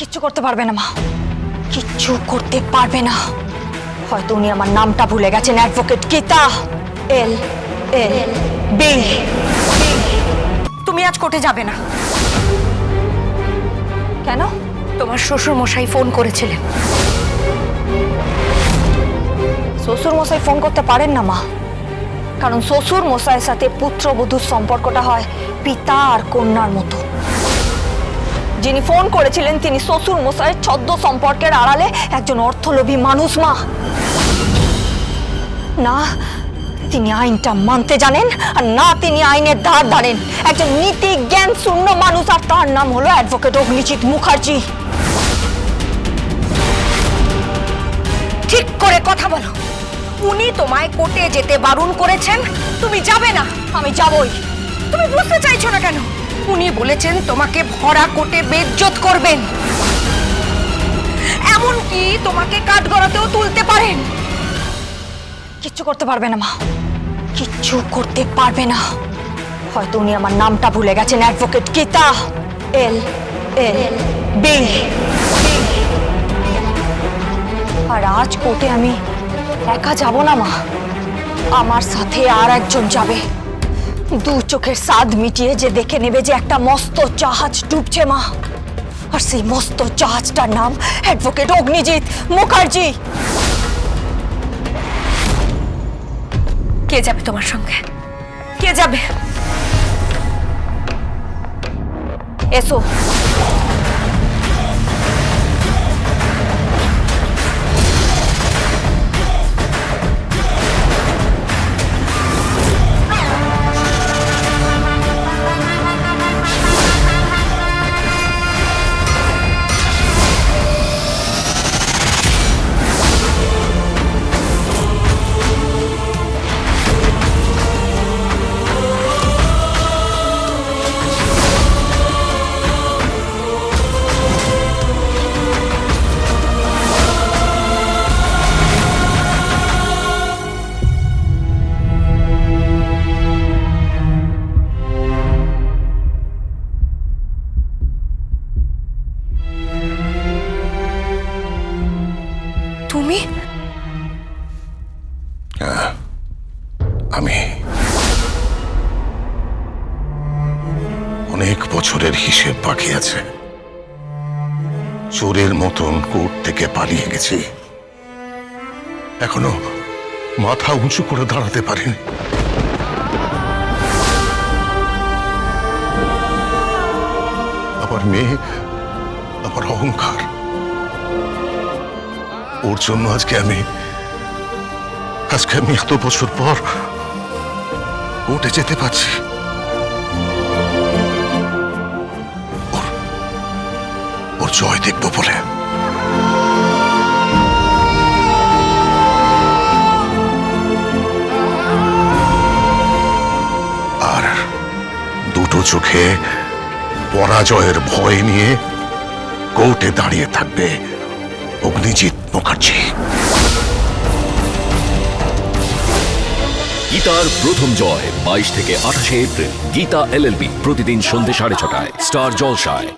কিচ্ছু করতে পারবে না, মা। কিচ্ছু করতে পারবে না। হয়তো উনি আমার নামটা ভুলে গেছেন, advocate Geeta L L B. তুমি আজ কোর্টে যাবে না। কেন? তোমার শ্বশুর মশাই ফোন করেছিলেন। শ্বশুর মশাই ফোন করতে পারেন না, মা। কারণ শ্বশুর মশাইয়ের সাথে পুত্রবধূর সম্পর্কটা হয় পিতা আর কন্যার মতো। যিনি ফোন করেছিলেন, তিনি শ্বশুর মশাইয়ের ছদ্ম সম্পর্কের আড়ালে একজন অর্থলোভী মানুষ মা। না, তিনি আইনটা মানতে জানেন আর না তিনি আইনের ধার ধারেন। একজন নীতি জ্ঞান শূন্য মানুষ আর তার নাম হলো অ্যাডভোকেট অগ্নিজিৎ মুখার্জি। ঠিক করে কথা বলো। উনি তোমায় কোর্টে যেতে বারণ করেছেন, তুমি যাবে না, আমি যাবই। তুমি বুঝতে চাইছো না কেন? উনি বলেছেন তোমাকে ভরা কোর্টে বেজ্জত করবেন। এমনকি তোমাকে কাঠগড়াতেও তুলতে পারেন। কিচ্ছু করতে পারবে না মা। কিচ্ছু করতে পারবে না। হয়তো উনি আমার নামটা ভুলে গেছেন, advocate Geeta. L L, B. আর আজ কোর্টে আমি একা যাব না মা। আমার সাথে আর একজন যাবে। দু চোখের সাদ মিটিয়ে যে দেখে নেবে যে একটা মস্ত জাহাজ ডুবছে, মা। আর সেই মস্ত জাহাজটার নাম অ্যাডভোকেট অগ্নিজিৎ মুখার্জি। কে যাবে তোমার সঙ্গে? কে যাবে? এসো। আমি অনেক বছরের হিসেব বাকি আছে। চোরের মতন কোর্ট থেকে পালিয়ে গেছি। এখনও মাথা উঁচু করে দাঁড়াতে পারিনি। আমার মেয়ে, আমার অহংকার। ওর জন্য আজকে আমি আজকে আমি এত বছর পর কোর্টে যেতে পারছি। ওর জয় দেখব বলে। আর দুটো চোখে পরাজয়ের ভয় নিয়ে কোর্টে দাঁড়িয়ে থাকবে অগ্নিজিৎ মুখার্জি। গীতার প্রথম জয় বাইশ থেকে আঠাশে এপ্রিল। গীতা এলএলবি প্রতিদিন সন্ধ্যে সাড়ে ছটায়। স্টার জলসায়।